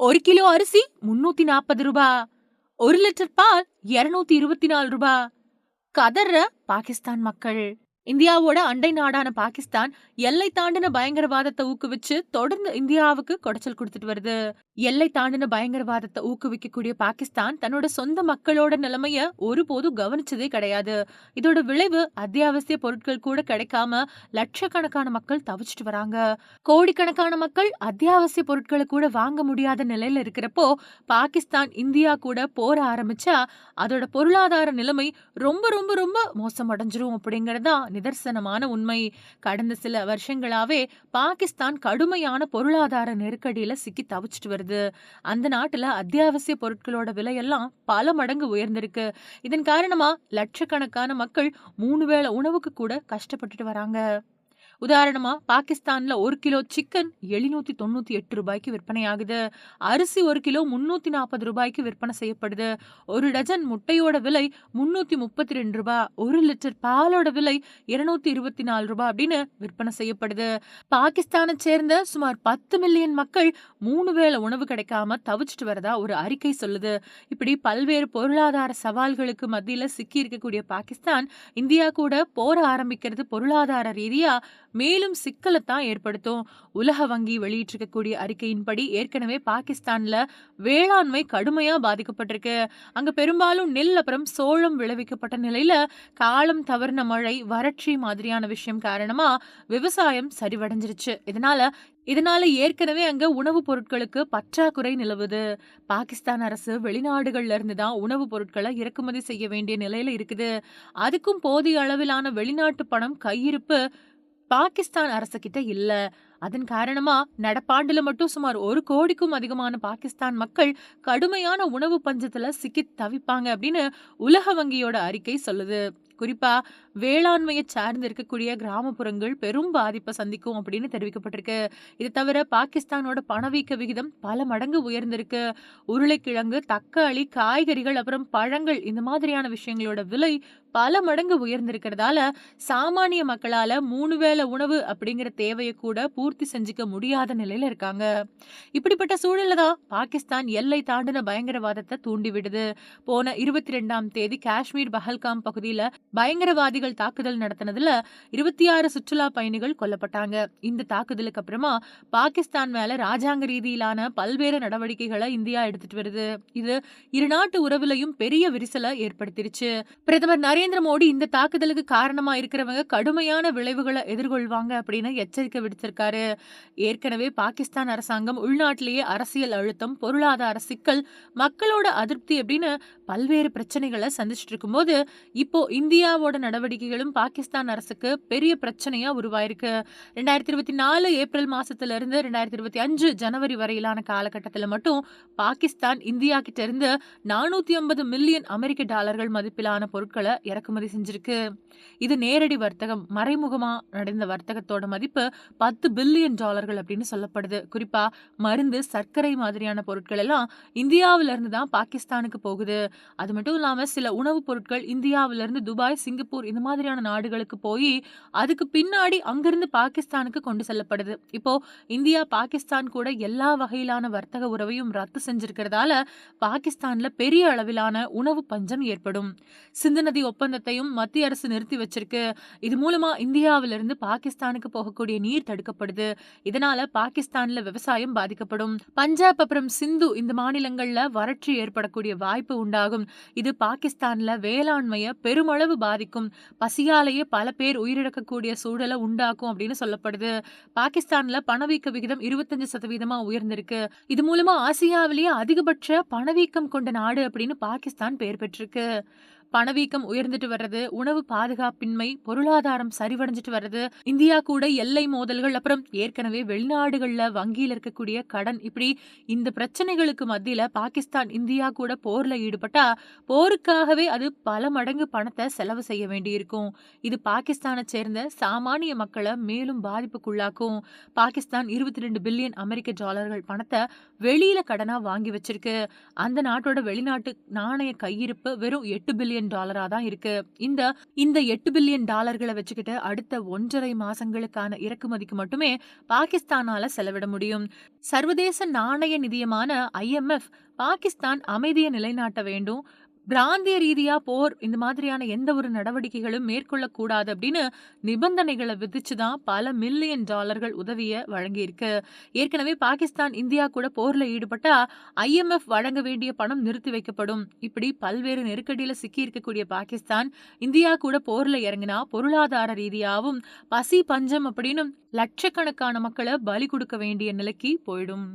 ஒரு கிலோ அரிசி முன்னூத்தி நாற்பது ரூபா. ஒரு லிட்டர் பால் இருநூத்தி இருபத்தி நாலு ரூபா. கதற பாகிஸ்தான் மக்கள். இந்தியாவோட அண்டை நாடான பாகிஸ்தான் எல்லை தாண்டின பயங்கரவாதத்தை ஊக்குவிச்சு தொடர்ந்து இந்தியாவுக்கு குடைச்சல் கொடுத்துட்டு வருது. எல்லை தாண்டின பயங்கரவாதத்தை ஊக்குவிக்கக்கூடிய பாகிஸ்தான் தன்னோட சொந்த மக்களோட நிலைமைய ஒருபோதும் கவனிச்சதே கிடையாது. இதோட விளைவு அத்தியாவசிய பொருட்கள் கூட கிடைக்காம லட்சக்கணக்கான மக்கள் தவிச்சிட்டு வராங்க. கோடிக்கணக்கான மக்கள் அத்தியாவசிய பொருட்களை கூட வாங்க முடியாத நிலையில இருக்கிறப்போ பாகிஸ்தான் இந்தியா கூட போர ஆரம்பிச்சா அதோட பொருளாதார நிலைமை ரொம்ப ரொம்ப ரொம்ப மோசமடைஞ்சிரும் அப்படிங்கறதா நிதர்சனமான உண்மை. கடந்த சில வருஷங்களாவே பாகிஸ்தான் கடுமையான பொருளாதார நெருக்கடியில சிக்கி தவிச்சிட்டு வருது. அந்த நாட்டில் அத்தியாவசிய பொருட்களோட விலையெல்லாம் பல மடங்கு உயர்ந்திருக்கு. இதன் காரணமா லட்சக்கணக்கான மக்கள் மூணு வேளை உணவுக்கு கூட கஷ்டப்பட்டுட்டு வராங்க. உதாரணமா பாகிஸ்தான்ல ஒரு கிலோ சிக்கன் எழுநூத்தி தொண்ணூத்தி எட்டு ரூபாய்க்கு விற்பனை ஆகுது அரிசி ஒரு கிலோ முன்னூத்தி நாற்பது ரூபாய்க்கு விற்பனை செய்யப்படுது. ஒரு டஜன் முட்டையோட விலை முன்னூத்தி முப்பத்தி ரெண்டு ரூபாய் ஒரு லிட்டர் பாலோட விலை இருநூத்தி இருபத்தி நாலு ரூபாய் அப்படின்னு விற்பனை செய்யப்படுது. பாகிஸ்தானை சேர்ந்த சுமார் பத்து மில்லியன் மக்கள் மூணு வேளை உணவு கிடைக்காம தவிச்சிட்டு வரதா ஒரு அறிக்கை சொல்லுது. இப்படி பல்வேறு பொருளாதார சவால்களுக்கு மத்தியில சிக்கி இருக்கக்கூடிய பாகிஸ்தான் இந்தியா கூட போர ஆரம்பிக்கிறது பொருளாதார ரீதியா மேலும் சிக்கலைத்தான் ஏற்படுத்தும். உலக வங்கி வெளியிட்டிருக்கக்கூடிய அறிக்கையின்படி ஏற்கனவே பாகிஸ்தான்ல வேளாண்மை கடுமையா பாதிக்கப்பட்டிருக்கு. அங்க பெரும்பாலும் நெல் அப்புறம் சோளம் விளைவிக்கப்பட்ட நிலையில காலம் தவறின மழை வறட்சி மாதிரியான விஷயம் காரணமா விவசாயம் சரிவடைஞ்சிருச்சு. இதனால இதனால ஏற்கனவே அங்க உணவுப் பொருட்களுக்கு பற்றாக்குறை நிலவுது. பாகிஸ்தான் அரசு வெளிநாடுகள்ல இருந்து தான் உணவுப் பொருட்களை இறக்குமதி செய்ய வேண்டிய நிலையில இருக்குது. அதுக்கும் போதிய அளவிலான வெளிநாட்டு பணம் கையிருப்பு பாகிஸ்தான் அரசு கிட்ட இல்ல. அதன் காரணமா நடப்பாண்டுல மட்டும் சுமார் ஒரு கோடிக்கும் அதிகமான பாகிஸ்தான் மக்கள் கடுமையான உணவு பஞ்சத்துல சிக்கி தவிப்பாங்க அப்படின்னு உலக வங்கியோட அறிக்கை சொல்லுது. குறிப்பாக வேளாண்மையை சார்ந்து இருக்கக்கூடிய கிராமப்புறங்கள் பெரும் பாதிப்பை சந்திக்கும் அப்படின்னு தெரிவிக்கப்பட்டிருக்கு. இது தவிர பாகிஸ்தானோட பணவீக்க விகிதம் பல மடங்கு உயர்ந்திருக்கு. உருளைக்கிழங்கு தக்காளி காய்கறிகள் அப்புறம் பழங்கள் இந்த மாதிரியான விஷயங்களோட விலை பல மடங்கு உயர்ந்திருக்கிறதால சாமானிய மக்களால மூணு வேளை உணவு அப்படிங்கிற தேவையை கூட பூர்த்தி செஞ்சுக்க முடியாத நிலையில இருக்காங்க. இப்படிப்பட்ட சூழல்ல தான் பாகிஸ்தான் எல்லை தாண்டின பயங்கரவாதத்தை தூண்டிவிடுது. போன இருபத்தி ரெண்டாம் தேதி காஷ்மீர் பஹல்காம் பகுதியில பயங்கரவாதிகள் தாக்குதல் நடத்தினதுல இருபத்தி ஆறு சுற்றுலா பயணிகள் கொல்லப்பட்டாங்க. இந்த தாக்குதலுக்கு அப்புறமா பாகிஸ்தான் மேல ராஜாங்க ரீதியிலான பல்வேறு நடவடிக்கைகளை இந்தியா எடுத்துட்டு வருது. இது இரு நாட்டு உறவுலையும் பெரிய விரிசலை ஏற்படுத்திருச்சு. பிரதமர் நரேந்திர மோடி இந்த தாக்குதலுக்கு காரணமா இருக்கிறவங்க கடுமையான விளைவுகளை எதிர்கொள்வாங்க அப்படின்னு எச்சரிக்கை விடுத்திருக்காரு. ஏற்கனவே பாகிஸ்தான் அரசாங்கம் உள்நாட்டிலேயே அரசியல் அழுத்தம் பொருளாதார சிக்கல் மக்களோட அதிருப்தி அப்படின்னு பல்வேறு பிரச்சனைகளை சந்திச்சுட்டு இருக்கும்போது இப்போ இந்தியாவோட நடவடிக்கைகளும் பாகிஸ்தான் அரசுக்கு பெரிய பிரச்சனையா உருவாயிருக்கு. ரெண்டாயிரத்தி இருபத்தி நாலு ஏப்ரல் மாசத்துல இருந்து ரெண்டாயிரத்தி இருபத்தி அஞ்சு ஜனவரி வரையிலான காலகட்டத்தில் மட்டும் பாகிஸ்தான் இந்தியா கிட்ட இருந்து நானூத்தி ஐம்பது மில்லியன் அமெரிக்க டாலர்கள் மதிப்பிலான பொருட்களை இறக்குமதி செஞ்சிருக்கு. இது நேரடி வர்த்தகம் மறைமுகமா நடந்த வர்த்தகத்தோட மதிப்பு பத்து பில்லியன் டாலர்கள் அப்படின்னு சொல்லப்படுது. குறிப்பா மருந்து சர்க்கரை மாதிரியான பொருட்கள் எல்லாம் இந்தியாவிலேருந்து தான் பாகிஸ்தானுக்கு போகுது. அது மட்டும் இல்லாம சில உணவுப் பொருட்கள் இந்தியாவிலேருந்து துபாய் துபாய் சிங்கப்பூர் இந்த மாதிரியான நாடுகளுக்கு போய் அதுக்கு பின்னாடி அங்கிருந்து பாகிஸ்தானுக்கு கொண்டு செல்லப்படுது. இப்போ இந்தியா பாகிஸ்தான் கூட எல்லா வகையிலான வர்த்தக உறவையும் ரத்து செஞ்சிருக்கிறதால பாகிஸ்தான்ல பெரிய அளவிலான உணவு பஞ்சம் ஏற்படும். சிந்து நதி ஒப்பந்தத்தையும் மத்திய அரசு நிறுத்தி வச்சிருக்கு. இது மூலமா இந்தியாவிலிருந்து பாகிஸ்தானுக்கு போகக்கூடிய நீர் தடுக்கப்படுது. இதனால பாகிஸ்தான்ல விவசாயம் பாதிக்கப்படும். பஞ்சாப் அப்புறம் சிந்து இந்த மாநிலங்கள்ல வறட்சி ஏற்படக்கூடிய வாய்ப்பு உண்டாகும். இது பாகிஸ்தான்ல வேளாண்மையை பெருமளவு பாதிக்கும். பசியாலேயே பல பேர் உயிரிழக்கக்கூடிய சூழலை உண்டாக்கும் அப்படின்னு சொல்லப்படுது. பாகிஸ்தான்ல பணவீக்க விகிதம் இருபத்தஞ்சு சதவீதமா உயர்ந்திருக்கு. இது மூலமா ஆசியாவிலேயே அதிகபட்ச பணவீக்கம் கொண்ட நாடு அப்படின்னு பாகிஸ்தான் பெயர் பெற்றிருக்கு. பணவீக்கம் உயர்ந்துட்டு வர்றது உணவு பாதுகாப்பின்மை பொருளாதாரம் சரிவடைஞ்சிட்டு வர்றது இந்தியா கூட எல்லை மோதல்கள் அப்புறம் ஏற்கனவே வெளிநாடுகள்ல வங்கியில் இருக்கக்கூடிய கடன் இப்படி இந்த பிரச்சனைகளுக்கு மத்தியில பாகிஸ்தான் இந்தியா கூட போர்ல ஈடுபட்டா போருக்காகவே அது பல மடங்கு பணத்தை செலவு செய்ய வேண்டியிருக்கும். இது பாகிஸ்தானை சேர்ந்த சாமானிய மக்களை மேலும் பாதிப்புக்குள்ளாக்கும். பாகிஸ்தான் இருபத்தி ரெண்டு பில்லியன் அமெரிக்க டாலர்கள் பணத்தை வெளியில கடனா வாங்கி வச்சிருக்கு. அந்த நாட்டோட வெளிநாட்டு நாணய கையிருப்பு வெறும் எட்டு பில்லியன் பில்லியன் டாலரா தான் இருக்கு. இந்த இந்த எட்டு பில்லியன் டாலர்களை வச்சுக்கிட்டு அடுத்த ஒன்றரை மாசங்களுக்கான இறக்குமதிக்கு மட்டுமே பாகிஸ்தானால செலவிட முடியும். சர்வதேச நாணய நிதியமான ஐஎம்எஃப் பாகிஸ்தான் அமைதியை நிலைநாட்ட வேண்டும். பிராந்திய ரீதியா போர் இந்த மாதிரியான எந்த ஒரு நடவடிக்கைகளும் மேற்கொள்ளக்கூடாது அப்படின்னு நிபந்தனைகளை விதிச்சுதான் பல மில்லியன் டாலர்கள் உதவிய வழங்கியிருக்கு. ஏற்கனவே பாகிஸ்தான் இந்தியா கூட போர்ல ஈடுபட்டா ஐஎம்எஃப் வழங்க வேண்டிய பணம் நிறுத்தி வைக்கப்படும். இப்படி பல்வேறு நெருக்கடியில சிக்கி இருக்கக்கூடிய பாகிஸ்தான் இந்தியா கூட போர்ல இறங்கினா பொருளாதார ரீதியாவும் பசி பஞ்சம் அப்படின்னு லட்சக்கணக்கான மக்களை பலி கொடுக்க வேண்டிய நிலைக்கு போயிடும்.